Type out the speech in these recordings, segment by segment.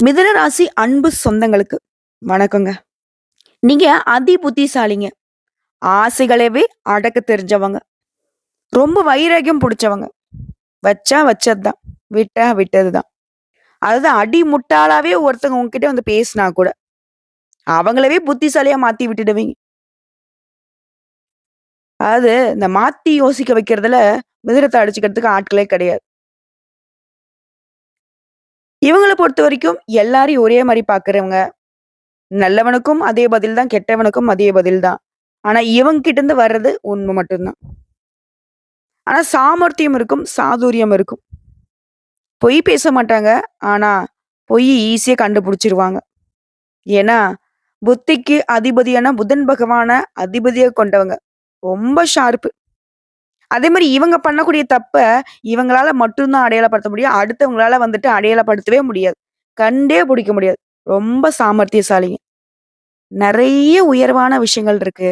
மிதுன ராசி அன்பு சொந்தங்களுக்கு வணக்கங்க. நீங்க அதி புத்திசாலிங்க. ஆசைகளவே அடக்க தெரிஞ்சவங்க. ரொம்ப வைராகியம் பிடிச்சவங்க வச்சா வச்சதுதான் விட்டா விட்டதுதான் அதாவது அடி முட்டாளாவே ஒருத்தவங்க உங்ககிட்ட வந்து பேசினா கூட, அவங்களவே புத்திசாலியா மாத்தி விட்டுடுவீங்க. அதாவது இந்த மாத்தி யோசிக்க வைக்கிறதுல மிதிரத்தை அடிச்சுக்கிறதுக்கு ஆட்களே கிடையாது. இவங்கள பொறுத்தவரைக்கும் எல்லாரையும் ஒரே மாதிரி பார்க்கிறவங்க. நல்லவனுக்கும் அதே பதில் தான், கெட்டவனுக்கும் அதே பதில் தான். ஆனா இவங்க கிட்ட இருந்து வர்றது உண்மை மட்டும் தான். ஆனா சாமர்த்தியம் இருக்கும், சாதுரியம் இருக்கும். பொய் பேச மாட்டாங்க. ஆனா பொய் ஈஸியா கண்டுபிடிச்சிருவாங்க. ஏன்னா, புத்திக்கு அதிபதியான புதன் பகவான அதிபதியை கொண்டவங்க. ரொம்ப ஷார்ப்பு. அதே மாதிரி இவங்க பண்ணக்கூடிய தப்ப இவங்களால மட்டும்தான் அடையாளப்படுத்த முடியும். அடுத்தவங்களால வந்துட்டு அடையாளப்படுத்தவே முடியாது. கண்டே பிடிக்க முடியாது. ரொம்ப சாமர்த்தியசாலிங்க. நிறைய உயர்வான விஷயங்கள் இருக்கு.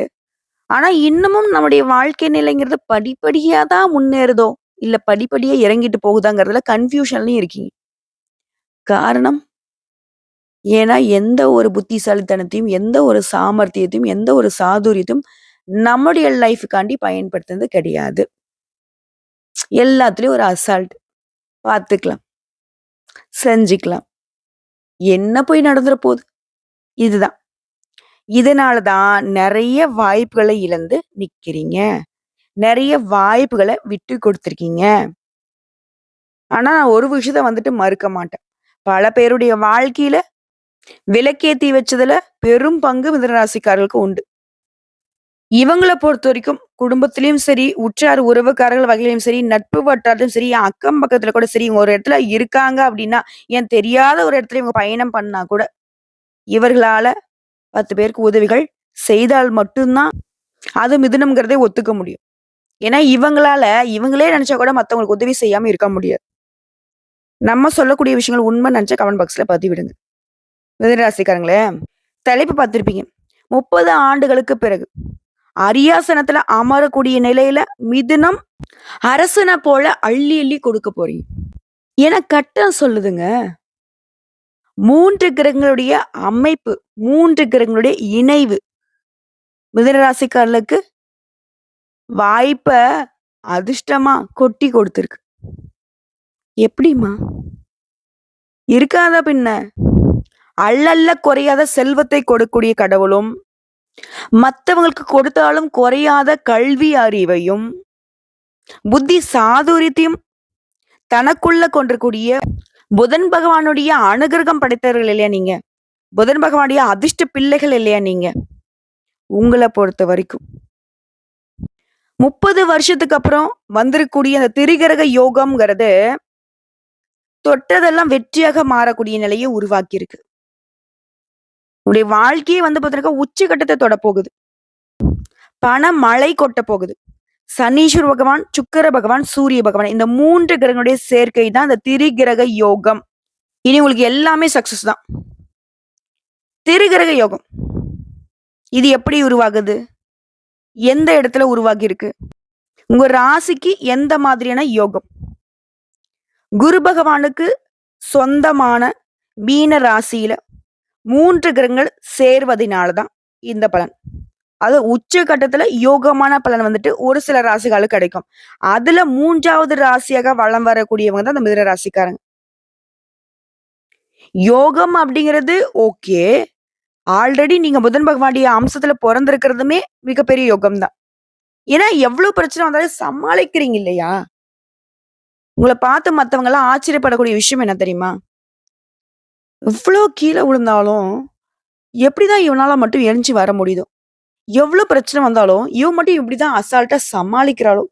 ஆனா இன்னமும் நம்முடைய வாழ்க்கை நிலைங்கிறது படிப்படியா தான் முன்னேறுதோ! இல்ல படிப்படியா இறங்கிட்டு போகுதாங்கிறதுல கன்ஃப்யூஷன்லயும் இருக்கீங்க. காரணம்? ஏன்னா எந்த ஒரு புத்திசாலித்தனத்தையும், எந்த ஒரு சாமர்த்தியத்தையும், எந்த ஒரு சாதுரியத்தையும் நம்முடைய லைஃபுக்காண்டி பயன்படுத்துனது கிடையாது. எல்லாத்துலேயும் ஒரு அசால்ட். பார்த்துக்கலாம். செஞ்சுக்கலாம். என்ன போய் நடந்துற போகுது இதுதான். இதனால தான் நிறைய வாய்ப்புகளை இழந்து நிற்கிறீங்க நிறைய வாய்ப்புகளை விட்டு கொடுத்துருக்கீங்க ஆனா நான் ஒரு விஷயத்த வந்துட்டு மறுக்க மாட்டேன். பல பேருடைய வாழ்க்கையில விளக்கேத்தி வச்சதுல பெரும் பங்கு மிதனராசிக்காரர்களுக்கு உண்டு. இவங்கள பொறுத்தவரைக்கும் குடும்பத்திலயும் சரி, உற்றார் உறவுக்காரர்கள் வகையிலயும் சரி, நட்பு வட்டாரத்திலும் சரி, அக்கம் பக்கத்துல கூட சரி, இவங்க ஒரு இடத்துல இருக்காங்க அப்படின்னா ஏன் தெரியாத ஒரு இடத்துல இவங்க பயணம் பண்ணா கூட, இவர்களால 10 பேருக்கு உதவிகள் செய்தால் மட்டும் தான், அது மிதுனம்ங்கிறதே ஒத்துக்க முடியும். ஏன்னா இவங்களால இவங்களே நினைச்சா கூட மத்தவங்களுக்கு உதவி செய்யாம இருக்க முடியாது. நம்ம சொல்லக்கூடிய விஷயங்கள் உண்மை நினைச்சா கமெண்ட் பாக்ஸ்ல பதிவிடுங்க. மிதுன ராசிக்காரங்களே, தலைப்பு பார்த்திருப்பீங்க. 30 ஆண்டுகளுக்கு பிறகு அரியாசனத்துல அமரக்கூடிய நிலையில மிதுனம் அரசனை போல அள்ளி அள்ளி கொடுக்க போறீங்க. என கட்டம் சொல்லுதுங்க. மூன்று கிரகங்களுடைய அமைப்பு, மூன்று கிரகங்களுடைய இணைவு. மிதனராசிக்காரர்களுக்கு வாய்ப்ப அதிர்ஷ்டமா கொட்டி கொடுத்துருக்கு எப்படிம்மா? இருக்காத பின்ன? அள்ளல்ல குறையாத செல்வத்தை கொடுக்கக்கூடிய கடவுளும், மத்தவங்களுக்கு கொடுத்தாலும் குறையாத கல்வி அறிவையும், புத்தி சாதுரியத்தையும் தனக்குள்ள கொண்டிருக்கூடிய புதன் பகவானுடைய அனுகிரகம் படைத்தவர்கள் இல்லையா நீங்க? புதன் பகவானுடைய அதிர்ஷ்ட பிள்ளைகள் இல்லையா நீங்க? உங்களை பொறுத்த வரைக்கும் முப்பது வருஷத்துக்கு அப்புறம் வந்திருக்கக்கூடிய அந்த திரிகிரக யோகம்ங்கிறது, தொட்டதெல்லாம் வெற்றியாக மாறக்கூடிய நிலையை உருவாக்கியிருக்கு. உன்னுடைய வாழ்க்கையே வந்து பார்த்தீங்கன்னாக்கா தொட தொடப்போகுது. பண மழை கொட்ட போகுது. சனீஸ்வர பகவான், சுக்கர பகவான், சூரிய பகவான் இந்த மூன்று கிரகங்களுடைய சேர்க்கை தான் இந்த திரிகிரக யோகம். இனி உங்களுக்கு எல்லாமே சக்சஸ் தான். திரிகிரக யோகம். இது எப்படி உருவாகுது? எந்த இடத்துல உருவாகி இருக்கு உங்க ராசிக்கு எந்த மாதிரியான யோகம்? குரு பகவானுக்கு சொந்தமான மீன ராசியில மூன்று கிரகங்கள் சேர்வதினால தான் இந்த பலன். அது உச்ச கட்டத்துல யோகமான பலன் வந்துட்டு ஒரு சில ராசிகளுக்கு கிடைக்கும். அதுல மூன்றாவது ராசியாக வலம் வரக்கூடியவங்க தான் இந்த மிதுன ராசிக்காரங்க. யோகம் அப்படிங்கிறது ஓகே. ஆல்ரெடி நீங்க புதன் பகவானுடைய அம்சத்துல பிறந்திருக்கிறதுமே மிகப்பெரிய யோகம் தான். ஏன்னா எவ்வளவு பிரச்சனை வந்தாலும் சமாளிக்கிறீங்க இல்லையா? உங்களை பார்த்து மத்தவங்கலாம் ஆச்சரியப்படக்கூடிய விஷயம் என்ன தெரியுமா? இவ்வளோ கீழே விழுந்தாலும், எப்படி தான் இவனால மட்டும் எழுஞ்சி வர முடியுதோ? எவ்வளோ பிரச்சனை வந்தாலும், இவன் மட்டும் இப்படி தான் அசால்ட்டாக சமாளிக்கிறாளோ?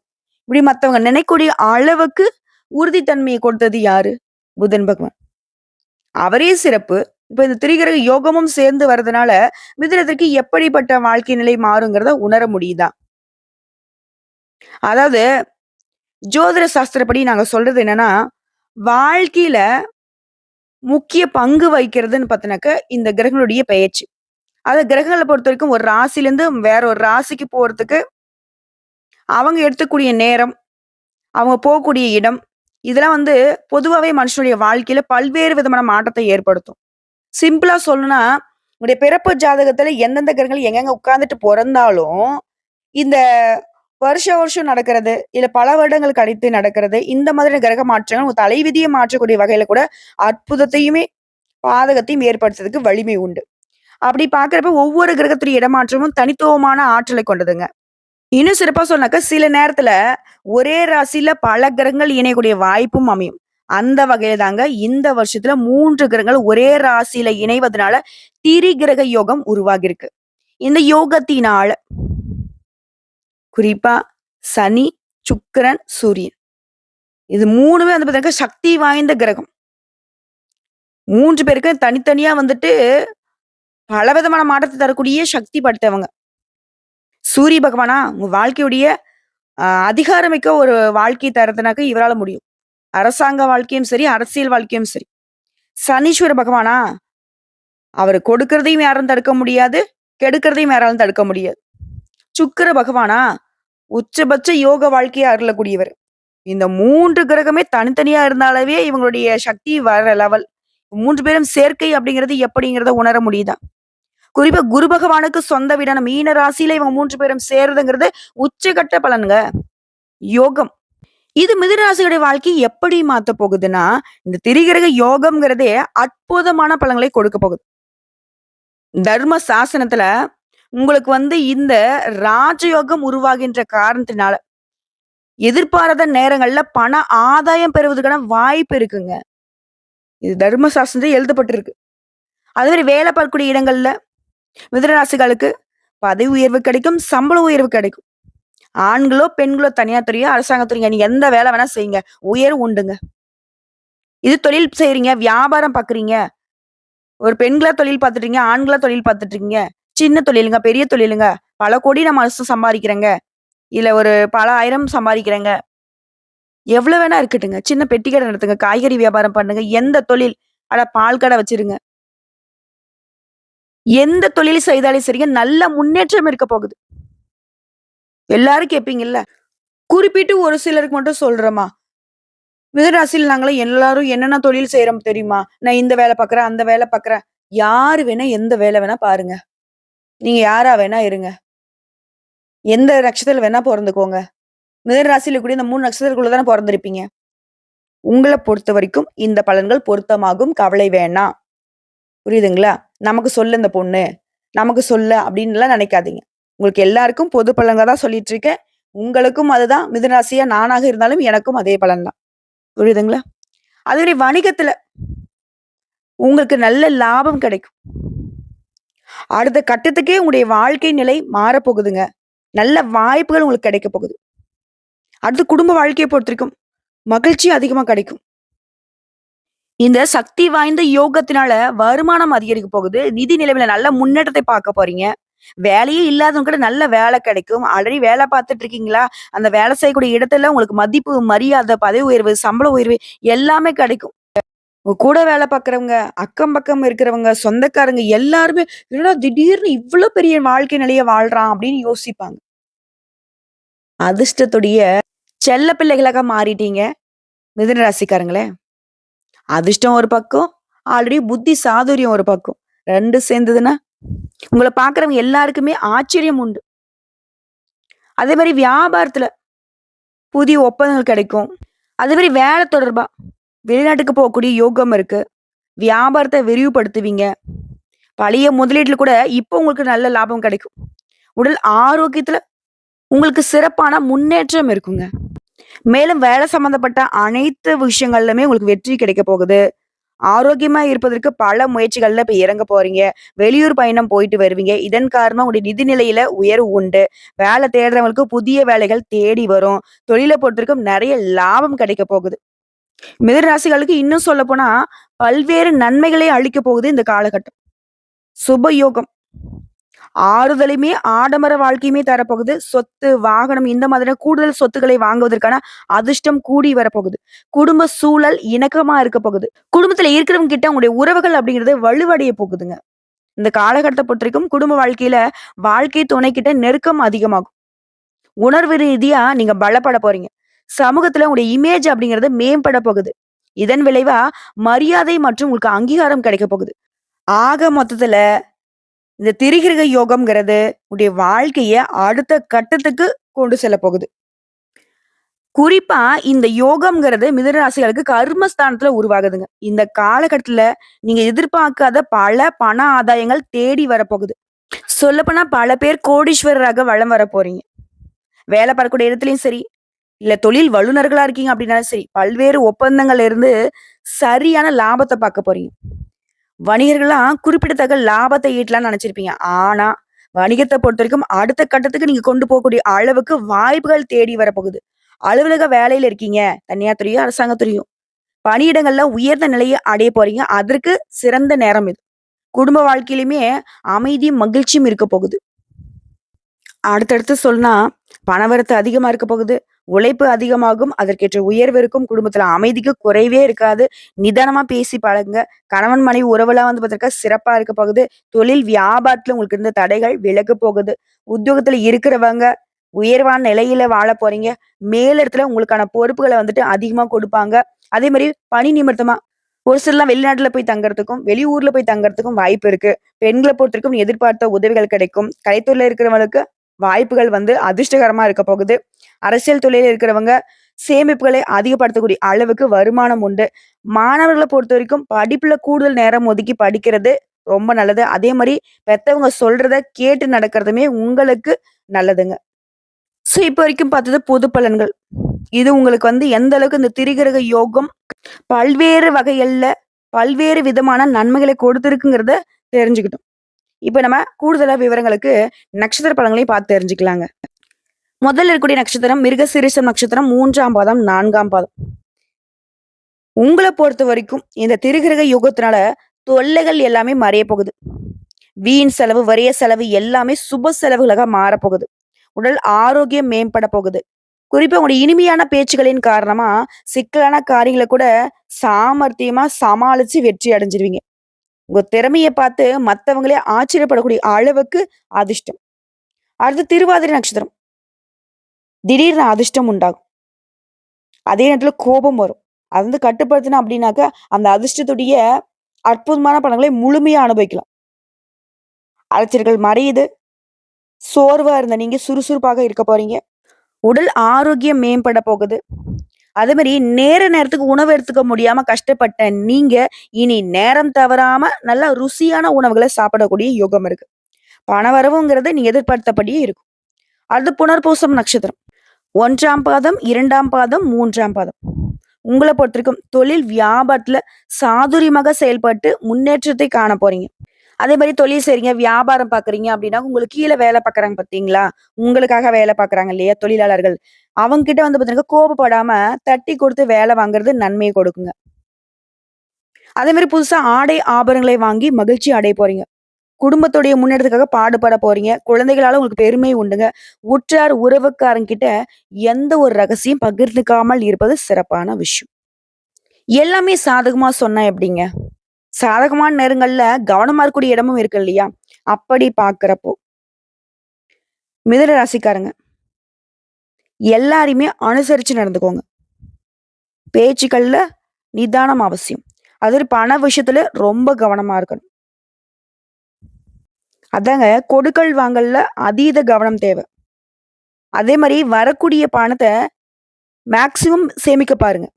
இப்படி மற்றவங்க நினைக்கக்கூடிய அளவுக்கு உறுதித்தன்மையை கொடுத்தது யாரு? புதன் பகவான். அவரே சிறப்பு. இப்போ இந்த திரிகிரக யோகமும் சேர்ந்து வர்றதுனால மிதுனத்திற்கு எப்படிப்பட்ட வாழ்க்கை நிலை மாறுங்கிறத உணர முடியுதா? அதாவது, ஜோதிட சாஸ்திரப்படி நாங்க சொல்றது என்னன்னா, வாழ்க்கையில முக்கிய பங்கு வகிக்கிறதுன்னு பார்த்தினாக்க இந்த கிரகங்களுடைய பெயர்ச்சி. கிரகங்களை பொறுத்த வரைக்கும் ஒரு ராசிலேருந்து வேற ஒரு ராசிக்கு போகிறதுக்கு அவங்க எடுத்துக்கூடிய நேரம், அவங்க போகக்கூடிய இடம், இதெல்லாம் வந்து பொதுவாகவே மனுஷனுடைய வாழ்க்கையில பல்வேறு விதமான மாற்றத்தை ஏற்படுத்தும். சிம்பிளா சொல்லணும்னா, உங்களுடைய பிறப்பு ஜாதகத்துல எந்தெந்த கிரகங்கள் எங்கெங்க உட்கார்ந்துட்டு பிறந்தாலும் இந்த வருஷ வருஷம் நடக்கிறது, இல்ல பல வருடங்களுக்கு கழித்து நடக்கிறது, இந்த மாதிரி கிரக மாற்றங்கள் உங்க தலைவிதியை மாற்றக்கூடிய வகையில கூட அற்புதத்தையுமே, பாதகத்தையும் ஏற்படுத்துறதுக்கு வலிமை உண்டு. அப்படி பாக்குறப்ப ஒவ்வொரு கிரகத்துடைய இடமாற்றமும் தனித்துவமான ஆற்றலை கொண்டதுங்க. இன்னும் சிறப்பா சொன்னாக்கா, சில நேரத்துல ஒரே ராசியில பல கிரகங்கள் இணையக்கூடிய வாய்ப்பும் அமையும். அந்த வகையில தாங்க இந்த வருஷத்துல மூன்று கிரகங்கள் ஒரே ராசியில இணைவதனால திரி கிரக யோகம் உருவாகியிருக்கு. இந்த யோகத்தினால குறிப்பா சனி, சுக்கிரன், சூரியன். இது மூணுமே வந்து பார்த்தீங்கன்னா சக்தி வாய்ந்த கிரகம். மூன்று பேருக்கும் தனித்தனியா வந்துட்டு பலவிதமான மாற்றத்தை தரக்கூடிய சக்தி படுத்தவங்க சூரிய பகவானா உங்க வாழ்க்கையுடைய அதிகாரமிக்க ஒரு வாழ்க்கை தரதுனாக்க இவரால முடியும். அரசாங்க வாழ்க்கையும் சரி, அரசியல் வாழ்க்கையும் சரி. சனீஸ்வர பகவானா, அவர் கொடுக்கறதையும் யாரும் தடுக்க முடியாது, கெடுக்கிறதையும் யாராலும் தடுக்க முடியாது. சுக்கிர பகவானா, உச்சபட்ச யோக வாழ்க்கையை அருளக்கூடியவர். இந்த மூன்று கிரகமே தனித்தனியா இருந்தாலவே இவங்களுடைய சக்தி வர லெவல். மூன்று பேரும் சேர்க்கை அப்படிங்கிறது எப்படிங்கிறத உணர முடியுதா? குறிப்பா குரு பகவானுக்கு சொந்த வீடான மீன ராசியில இவங்க மூன்று பேரும் சேருதுங்கிறது உச்சகட்ட பலனுங்க யோகம். இது மிதுன வாழ்க்கை எப்படி மாத்த போகுதுன்னா, இந்த திரிகிரக யோகம்ங்கிறதே அற்புதமான பலன்களை கொடுக்கப் போகுது. தர்ம சாசனத்துல உங்களுக்கு வந்து இந்த ராஜயோகம் உருவாகின்ற காரணத்தினால, எதிர்பாராத நேரங்கள்ல பண ஆதாயம் பெறுவதற்கான வாய்ப்பு இருக்குங்க. இது தர்மசாஸ்திரத்தில் எழுதப்பட்டிருக்கு. அது மாதிரி வேலை பார்க்கக்கூடிய இடங்கள்ல மிதனராசிகளுக்கு பதவி உயர்வு கிடைக்கும், சம்பள உயர்வு கிடைக்கும். ஆண்களோ, பெண்களோ தனியார் துறையோ, அரசாங்க துறையோ நீங்க எந்த வேலை வேணா செய்யுங்க. உயர்வு உண்டுங்க. இது தொழில் செய்யறீங்க வியாபாரம் பார்க்குறீங்க. ஒரு பெண்களா தொழில் பார்த்துட்டீங்க, ஆண்களா தொழில் பார்த்துட்டு இருக்கீங்க. சின்ன தொழிலுங்க, பெரிய தொழிலுங்க. பல கோடி நம்ம அரசு சம்பாதிக்கிறேங்க இல்ல ஒரு பல ஆயிரம் சம்பாதிக்கிறேங்க எவ்வளவு வேணா இருக்கட்டுங்க. சின்ன பெட்டி கடை நடத்துங்க, காய்கறி வியாபாரம் பண்ணுங்க. எந்த தொழில் அட பால் கடை வச்சிருங்க. எந்த தொழில் செய்தாலும் சரிங்க, நல்ல முன்னேற்றம் இருக்க போகுது. எல்லாரும் கேட்பீங்கல்ல. குறிப்பிட்டு ஒரு சிலருக்கு மட்டும் சொல்றோமா மிகராசியில் நாங்களும் எல்லாரும் என்னென்ன தொழில் செய்யறோம் தெரியுமா? நான் இந்த வேலை பார்க்குறேன், அந்த வேலை பார்க்குறேன். யாரு வேணா எந்த வேலை வேணா பாருங்க. நீங்க யாரா வேணா இருங்க. எந்த நட்சத்திரத்துல வேணா பிறந்துக்கோங்க மிதுன ராசியில கூடிய இந்த மூணு நட்சத்திரத்துக்குள்ள தானே பிறந்துருப்பீங்க உங்களை பொறுத்த வரைக்கும் இந்த பலன்கள் பொருத்தமாகும். கவலை வேணாம். புரியுதுங்களா? நமக்கு சொல்ல இந்த பொண்ணு, நமக்கு சொல்ல அப்படின்லாம் நினைக்காதீங்க. உங்களுக்கு எல்லாருக்கும் பொது பலன்கள் தான் சொல்லிட்டு இருக்கேன். உங்களுக்கும் அதுதான் மிதராசியா நானாக இருந்தாலும் எனக்கும் அதே பலன் தான். புரியுதுங்களா? அதுவரை வணிகத்துல உங்களுக்கு நல்ல லாபம் கிடைக்கும். அடுத்த கட்டத்துக்கே உங்களுடைய வாழ்க்கை நிலை மாறப்போகுதுங்க. நல்ல வாய்ப்புகள் உங்களுக்கு கிடைக்கப் போகுது. அடுத்து குடும்ப வாழ்க்கையை பொறுத்திருக்கும் மகிழ்ச்சி அதிகமாக கிடைக்கும். இந்த சக்தி வாய்ந்த யோகத்தினால வருமானம் அதிகரிக்க போகுது. நிதி நிலைமையில நல்ல முன்னேற்றத்தை பார்க்க போறீங்க. வேலையே இல்லாதவங்க கூட நல்ல வேலை கிடைக்கும். ஆல்ரெடி வேலை பார்த்துட்டு இருக்கீங்களா? அந்த வேலை செய்யக்கூடிய இடத்துல உங்களுக்கு மதிப்பு, மரியாதை, பதவி உயர்வு, சம்பள உயர்வு எல்லாமே கிடைக்கும். உங்க கூட வேலை பார்க்குறவங்க அக்கம் பக்கம் இருக்கிறவங்க, சொந்தக்காரங்க எல்லாருமே, "என்னடா திடீர்னு இவ்வளவு பெரிய வாழ்க்கை நிலைய வாழ்றான்" அப்படின்னு யோசிப்பாங்க. அதிர்ஷ்டத்துடைய செல்ல பிள்ளைகளாக மாறிட்டீங்க. மிதன ராசிக்காரங்களே. அதிர்ஷ்டம் ஒரு பக்கம், ஆல்ரெடி புத்தி சாதுரியம் ஒரு பக்கம். ரெண்டு சேர்ந்ததுன்னா, உங்களை பார்க்கிறவங்க எல்லாருக்குமே ஆச்சரியம் உண்டு. அதே மாதிரி வியாபாரத்துல புதிய ஒப்பந்தங்கள் கிடைக்கும். அதே மாதிரி வேலை தொடர்பா வெளிநாட்டுக்கு போகக்கூடிய யோகம் இருக்கு. வியாபாரத்தை விரிவுபடுத்துவீங்க. பழைய முதலீட்டில் கூட இப்போ உங்களுக்கு நல்ல லாபம் கிடைக்கும். உடல் ஆரோக்கியத்துல உங்களுக்கு சிறப்பான முன்னேற்றம் இருக்குங்க. மேலும் வேலை சம்பந்தப்பட்ட அனைத்து விஷயங்கள்லுமே உங்களுக்கு வெற்றி கிடைக்கப் போகுது. ஆரோக்கியமா இருப்பதற்கு பல முயற்சிகள்ல இப்ப இறங்க போறீங்க. வெளியூர் பயணம் போயிட்டு வருவீங்க. இதன் காரணமா உங்களுடைய நிதி நிலையில உயர்வு உண்டு. வேலை தேடுறவங்களுக்கு புதிய வேலைகள் தேடி வரும். தொழிலை பொறுத்திருக்கும் நிறைய லாபம் கிடைக்கப் போகுது. மிதராசிகளுக்கு இன்னும் போனா பல்வேறு நன்மைகளை அளிக்க போகுது இந்த காலகட்டம். சுப யோகம். ஆறுதலையுமே, ஆடம்பர வாழ்க்கையுமே தரப்போகுது. சொத்து, வாகனம் இந்த மாதிரியான கூடுதல் சொத்துக்களை வாங்குவதற்கான அதிர்ஷ்டம் கூடி வரப்போகுது. குடும்ப சூழல் இணக்கமா இருக்க போகுது. குடும்பத்துல இருக்கிறவங்க கிட்ட உங்களுடைய உறவுகள் அப்படிங்கிறது வலுவடைய போகுதுங்க. இந்த காலகட்டத்தை பொறுத்தவரைக்கும் குடும்ப வாழ்க்கையில வாழ்க்கை துணை கிட்ட நெருக்கம் அதிகமாகும். உணர்வு ரீதியா நீங்க பலப்பட போறீங்க. சமூகத்துல உங்களுடைய இமேஜ் அப்படிங்கிறது மேம்பட போகுது. இதன் விளைவா மரியாதை மற்றும் உங்களுக்கு அங்கீகாரம் கிடைக்க போகுது. ஆக மொத்தத்துல இந்த திரிகிரக யோகம்ங்கிறது உங்களுடைய வாழ்க்கைய அடுத்த கட்டத்துக்கு கொண்டு செல்ல போகுது. குறிப்பா இந்த யோகம்ங்கிறது மிதனராசிகளுக்கு கர்மஸ்தானத்துல உருவாகுதுங்க. இந்த காலகட்டத்துல நீங்க எதிர்பார்க்காத பல பண ஆதாயங்கள் தேடி வரப்போகுது. சொல்லப்போனா பல பேர் கோடீஸ்வரராக வலம் வர போறீங்க. வேலை பார்க்கக்கூடிய இடத்துலயும் சரி, இல்ல தொழில் வல்லுநர்களா இருக்கீங்க அப்படின்னாலும் சரி, பல்வேறு ஒப்பந்தங்கள்ல இருந்து சரியான லாபத்தை பார்க்க போறீங்க. வணிகர்கள்லாம் குறிப்பிடத்தக்க லாபத்தை ஈட்டலாம்னு நினைச்சிருப்பீங்க. ஆனா, பொறுத்த வரைக்கும் அடுத்த கட்டத்துக்கு நீங்க கொண்டு போகக்கூடிய அளவுக்கு வாய்ப்புகள் தேடி வரப்போகுது. அலுவலக வேலையில இருக்கீங்க. தனியார் துறையும் அரசாங்கத்துறையும் பணியிடங்கள்ல உயர்ந்த நிலையை அடைய போறீங்க. அதற்கு சிறந்த நேரம் இது. குடும்ப வாழ்க்கையிலுமே அமைதியும், மகிழ்ச்சியும் இருக்க போகுது. அடுத்தடுத்து சொன்னா, பணவரத்து அதிகமா இருக்க போகுது. உழைப்பு அதிகமாகும். அதற்கேற்ற உயர்வு இருக்கும். குடும்பத்துல அமைதிக்கு குறைவே இருக்காது. நிதானமா பேசி பழகுங்க. கணவன் மனைவி உறவுலாம் வந்து பார்த்திருக்கா சிறப்பா இருக்க போகுது. தொழில் வியாபாரத்துல உங்களுக்கு இருந்த தடைகள் விலக போகுது. உத்தியோகத்துல இருக்கிறவங்க உயர்வான நிலையில வாழ போறீங்க. மேலிடத்துல உங்களுக்கான பொறுப்புகளை வந்துட்டு அதிகமா கொடுப்பாங்க. அதே மாதிரி பணி நிமித்தமா ஒரு சிலர்லாம் வெளிநாட்டுல போய் தங்கறதுக்கும், வெளியூர்ல போய் தங்கறதுக்கும் வாய்ப்பு இருக்கு. பெண்களை பொறுத்திருக்கும் எதிர்பார்த்த உதவிகள் கிடைக்கும். கலைத்துறையில இருக்கிறவங்களுக்கு வாய்ப்புகள் வந்து அதிர்ஷ்டகரமா இருக்க போகுது. அரசியல் தொழிலில் இருக்கிறவங்க சேமிப்புகளை அதிகப்படுத்தக்கூடிய அளவுக்கு வருமானம் உண்டு. மாணவர்களை பொறுத்த வரைக்கும் படிப்புல கூடுதல் நேரம் ஒதுக்கி படிக்கிறது ரொம்ப நல்லது. அதே மாதிரி பெத்தவங்க சொல்றத கேட்டு நடக்கிறதுமே உங்களுக்கு நல்லதுங்க. ஸோ, இப்ப வரைக்கும் பார்த்தது பொது பலன்கள். இது உங்களுக்கு வந்து எந்த அளவுக்கு இந்த திரிகிரக யோகம் பல்வேறு வகைகளில் பல்வேறு விதமான நன்மைகளை கொடுத்துருக்குங்கிறத தெரிஞ்சுக்கிட்டோம். இப்ப நம்ம கூடுதலா விவரங்களுக்கு நட்சத்திர பலன்களையும் பார்த்து தெரிஞ்சுக்கலாங்க. முதல்ல இருக்கக்கூடிய நட்சத்திரம் மிருகசீரிஷம் நட்சத்திரம் மூன்றாம் பாதம், நான்காம் பாதம். உங்களை பொறுத்த வரைக்கும் இந்த திருகிரக யுகத்தினால தொல்லைகள் எல்லாமே மறைய போகுது. வீண் செலவு, வரிய செலவு எல்லாமே சுப செலவுகளாக மாறப்போகுது. உடல் ஆரோக்கியம் மேம்பட போகுது. குறிப்பா உங்களுடைய இனிமையான பேச்சுகளின் காரணமா சிக்கலான காரியங்களை கூட சாமர்த்தியமா சமாளிச்சு வெற்றி அடைஞ்சிருவீங்க. உங்க திறமையை பார்த்து மத்தவங்களே ஆச்சரியப்படக்கூடிய அளவுக்கு அதிர்ஷ்டம். அடுத்து திருவாதிரை நட்சத்திரம். திடீர்னு அதிர்ஷ்டம் உண்டாகும். அதே நேரத்துல கோபம் வரும். அது வந்து கட்டுப்படுத்தணும் அப்படின்னாக்கா, அந்த அதிர்ஷ்டத்துடைய அற்புதமான படங்களை முழுமையா அனுபவிக்கலாம். அலைச்சல்கள் மறையுது. சோர்வா இருந்த நீங்க சுறுசுறுப்பாக இருக்க போறீங்க. உடல் ஆரோக்கியம் மேம்பட போகுது. அதே மாதிரி நேர நேரத்துக்கு உணவு எடுத்துக்க முடியாம கஷ்டப்பட்ட நீங்க, இனி நேரம் தவறாம நல்லா ருசியான உணவுகளை சாப்பிடக்கூடிய யோகம் இருக்கு. பணவரவுங்கிறது நீங்க எதிர்பார்த்தபடியே இருக்கும். அடுத்து புனர்பூசம் நட்சத்திரம். ஒன்றாம் பாதம், இரண்டாம் பாதம், மூன்றாம் பாதம். உங்களை பொறுத்த வரைக்கும் தொழில் வியாபாரத்துல சாதுரியமாக செயல்பட்டு முன்னேற்றத்தை காண போறீங்க. அதே மாதிரி தொழில் செய்றீங்க, வியாபாரம் பார்க்குறீங்க அப்படின்னா, உங்களுக்கு கீழே வேலை பார்க்குறாங்க பார்த்தீங்களா? உங்களுக்காக வேலை பார்க்குறாங்க இல்லையா? தொழிலாளர்கள். அவங்க கிட்ட வந்து பார்த்தீங்கன்னா, கோபப்படாம தட்டி கொடுத்து வேலை வாங்குறது நன்மையை கொடுக்குங்க. அதே மாதிரி புதுசா ஆடை, ஆபரணங்களை வாங்கி மகிழ்ச்சி அடைய போறீங்க. குடும்பத்துடைய முன்னேற்றத்துக்காக பாடுபட போறீங்க. குழந்தைகளால உங்களுக்கு பெருமை உண்டுங்க. உற்றார் உறவுக்காரங்கிட்ட எந்த ஒரு ரகசியம் பகிர்ந்துக்காமல் இருப்பது சிறப்பான விஷயம். எல்லாமே சாதகமா சொன்னா எப்படிங்க? சாதகமான நேரங்கள்ல கவனமா இருக்கக்கூடிய இடமும் இருக்கு இல்லையா? அப்படி பாக்குறப்போ மிதன ராசிக்காரங்க. எல்லாரையுமே அனுசரிச்சு நடந்துக்கோங்க. பேச்சுக்கள்ல நிதானம் அவசியம். அது பண விஷயத்துல ரொம்ப கவனமா இருக்கணும். அதாங்க கொடுக்கல் வாங்கல்ல அதீத கவனம் தேவை அதே மாதிரி வரக்கூடிய பணத்தை மேக்ஸிமம் சேமிக்க பாருங்க.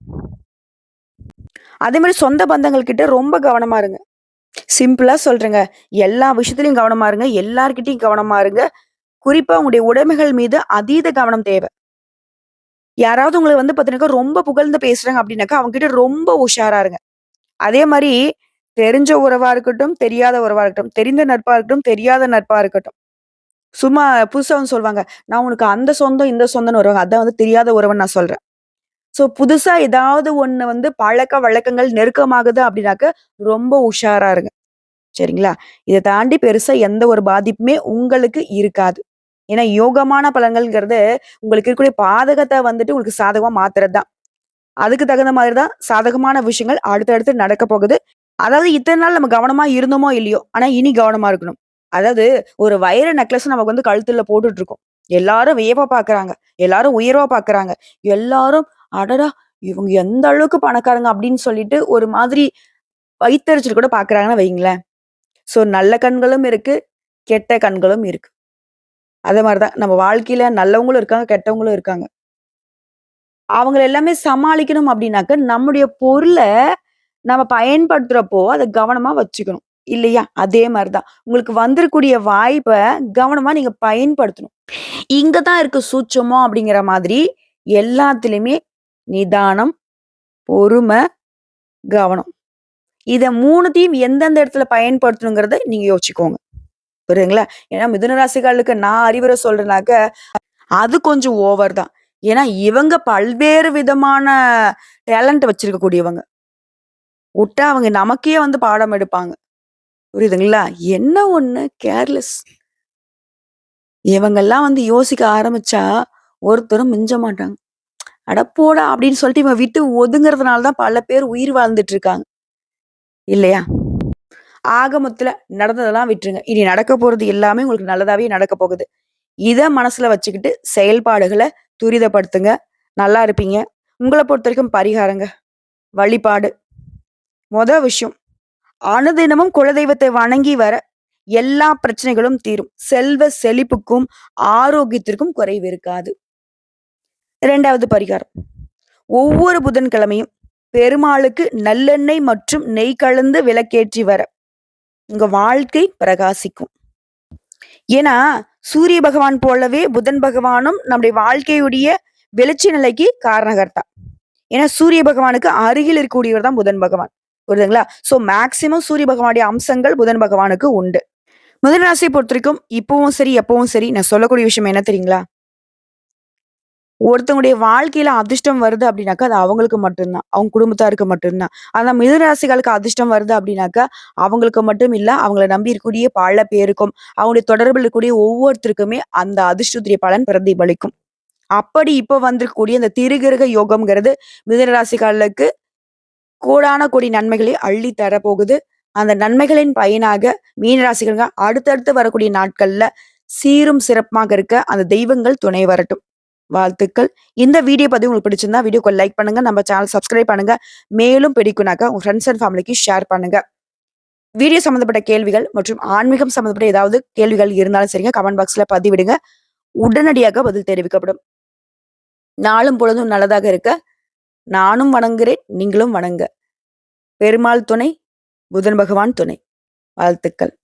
அதே மாதிரி சொந்த பந்தங்கள் கிட்ட ரொம்ப கவனமா இருங்க. சிம்பிளா சொல்றேங்க. எல்லா விஷயத்திலயும் கவனமா இருங்க. எல்லார்கிட்டையும் கவனமா இருங்க. குறிப்பா உங்களுடைய உடைமைகள் மீது அதீத கவனம் தேவை யாராவது உங்களை வந்து பார்த்தீங்கன்னாக்கா, ரொம்ப புகழ்ந்து பேசுறாங்க அப்படின்னாக்கா, அவங்க கிட்ட ரொம்ப உஷாரா இருங்க. அதே மாதிரி தெரிஞ்ச உறவா இருக்கட்டும், தெரியாத உறவா இருக்கட்டும், தெரிந்த நட்பா இருக்கட்டும், தெரியாத நட்பா இருக்கட்டும். சும்மா புதுசா வந்து சொல்லுவாங்க நான் உனக்கு அந்த சொந்தம், இந்த சொந்தம்னு வருவாங்க. அதான் வந்து தெரியாத உறவை நான் சொல்றேன். ஸோ புதுசா ஏதாவது ஒண்ணு வந்து பழக்க வழக்கங்கள் நெருக்கமாகுது அப்படின்னாக்க, ரொம்ப உஷாரா இருங்க. சரிங்களா? இதை தாண்டி பெருசா எந்த ஒரு பாதிப்புமே உங்களுக்கு இருக்காது. ஏன்னா யோகமான பலன்கள்ங்கிறது உங்களுக்கு இருக்கக்கூடிய பாதகத்தை வந்துட்டு உங்களுக்கு சாதகமா மாத்துறது தான். அதுக்கு தகுந்த மாதிரி தான் சாதகமான விஷயங்கள் அடுத்தடுத்து நடக்க போகுது. அதாவது இத்தனை நாள் நம்ம கவனமா இருந்தோமோ இல்லையோ, ஆனா இனி கவனமா இருக்கணும். அதாவது ஒரு வைர நெக்லஸ் நமக்கு வந்து கழுத்துல போட்டுட்டு இருக்கோம். எல்லாரும் வியப்பா பார்க்குறாங்க. எல்லாரும் உயர்வா பார்க்குறாங்க. எல்லாரும் அடடா! இவங்க எந்த அளவுக்கு பணக்காரங்க அப்படின்னு சொல்லிட்டு ஒரு மாதிரி வைத்தறிச்சல் கூட பாக்குறாங்கன்னு வைங்களேன். ஸோ நல்ல கண்களும் இருக்கு, கெட்ட கண்களும் இருக்கு. அதே மாதிரிதான் தான் நம்ம வாழ்க்கையில நல்லவங்களும் இருக்காங்க, கெட்டவங்களும் இருக்காங்க. அவங்கள எல்லாமே சமாளிக்கணும் அப்படின்னாக்க, நம்முடைய பொருளை நம்ம பயன்படுத்துறப்போ, அதை கவனமா வச்சுக்கணும். இல்லையா? அதே மாதிரிதான் தான். உங்களுக்கு வந்துடக்கூடிய வாய்ப்பை கவனமா நீங்க பயன்படுத்தணும். இங்க தான் இருக்கு சூட்சமோ அப்படிங்கிற மாதிரி எல்லாத்துலயுமே நிதானம், பொறுமை, கவனம். இத மூணுத்தையும் எந்தெந்த இடத்துல பயன்படுத்தணுங்கிறத நீங்க யோசிச்சுக்கோங்க. புரியுதுங்களா? ஏன்னா மிதுனராசிகளுக்கு நான் அறிவுரை சொல்றேனாக்க, அது கொஞ்சம் ஓவர் தான். ஏன்னா இவங்க பல்வேறு விதமான டேலண்ட் வச்சிருக்கக்கூடியவங்க. விட்டா அவங்க நமக்கே வந்து பாடம் எடுப்பாங்க. புரியுதுங்களா? என்ன ஒண்ணு கேர்லெஸ். இவங்கெல்லாம் வந்து யோசிக்க ஆரம்பிச்சா, ஒருத்தரும் மிஞ்ச மாட்டாங்க. அடப்போடா அப்படின்னு சொல்லிட்டு இவங்க விட்டு ஒதுங்குறதுனால தான் பல பேர் உயிர் வாழ்ந்துட்டு இருக்காங்க. இல்லையா? ஆகமத்துல நடந்ததெல்லாம் விட்டுருங்க. இனி நடக்க போறது எல்லாமே உங்களுக்கு நல்லதாவே நடக்க போகுது. இதை மனசுல வச்சுக்கிட்டு செயல்பாடுகளை துரிதப்படுத்துங்க. நல்லா இருப்பீங்க. பொறுத்த வரைக்கும் பரிகாரங்க. வழிபாடு. மொத விஷயம். அனுதினமும் குலதெய்வத்தை வணங்கி வர எல்லா பிரச்சனைகளும் தீரும். செல்வ செழிப்புக்கும், ஆரோக்கியத்திற்கும் குறைவு இருக்காது. இரண்டாவது பரிகாரம். ஒவ்வொரு புதன்கிழமையும் பெருமாளுக்கு நல்லெண்ணெய் மற்றும் நெய் கலந்து விளக்கேற்றி வர உங்க வாழ்க்கை பிரகாசிக்கும். ஏன்னா, சூரிய பகவான் போலவே புதன் பகவானும் நம்முடைய வாழ்க்கையுடைய வெளிச்ச நிலைக்கு காரணகர்த்தா. ஏன்னா சூரிய பகவானுக்கு அருகில் இருக்கக்கூடியவர் தான் புதன் பகவான். புரியுதுங்களா? ஸோ மேக்சிமம் சூரிய பகவானுடைய அம்சங்கள் புதன் பகவானுக்கு உண்டு. மிதுன ராசிய பொறுத்தவரைக்கும் இப்பவும் சரி, எப்பவும் சரி நான் சொல்லக்கூடிய விஷயம் என்ன தெரியுங்களா? ஒருத்தவங்களுடைய வாழ்க்கையில அதிர்ஷ்டம் வருது அப்படின்னாக்கா, அது அவங்களுக்கு மட்டும்தான் அவங்க குடும்பத்தாருக்கு மட்டும்தான் ஆனா மிதராசிகளுக்கு அதிர்ஷ்டம் வருது அப்படின்னாக்கா, அவங்களுக்கு மட்டும் இல்ல, அவங்கள நம்பி இருக்கக்கூடிய பல பேருக்கும், அவங்களுடைய தொடர்பில் இருக்கக்கூடிய ஒவ்வொருத்தருக்குமே அந்த அதிர்ஷ்டத்துடைய பலன் பிரதிபலிக்கும். அப்படி இப்ப வந்திருக்கக்கூடிய அந்த திருகிரக யோகம்ங்கிறது மிதனராசிகளுக்கு கோடான கோடி நன்மைகளை அள்ளி தரப்போகுது. அந்த நன்மைகளின் பயனாக மீன அடுத்தடுத்து வரக்கூடிய நாட்கள்ல சீரும் சிறப்புமாக இருக்க அந்த தெய்வங்கள் துணை வரட்டும். வாழ்த்துக்கள். இந்த வீடியோ பதிவு உங்களுக்கு பிடிச்சிருந்தா வீடியோக்கு லைக் பண்ணுங்க. நம்ம சேனல் சப்ஸ்கிரைப் பண்ணுங்க. மேலும் பிடிக்கும்னாக்கா உங்க ஃப்ரெண்ட்ஸ் அண்ட் ஃபேமிலிக்கு ஷேர் பண்ணுங்க. வீடியோ சம்மந்தப்பட்ட கேள்விகள் மற்றும் ஆன்மீகம் சம்மந்தப்பட்ட ஏதாவது கேள்விகள் இருந்தாலும் சரிங்க, கமெண்ட் பாக்ஸ்ல பதிவிடுங்க. உடனடியாக பதில் தெரிவிக்கப்படும். நாளும் பொழுதும் நல்லதாக இருக்க நானும் வணங்குகிறேன். நீங்களும் வணங்க. பெருமாள் துணை, புதன் பகவான் துணை. வாழ்த்துக்கள்.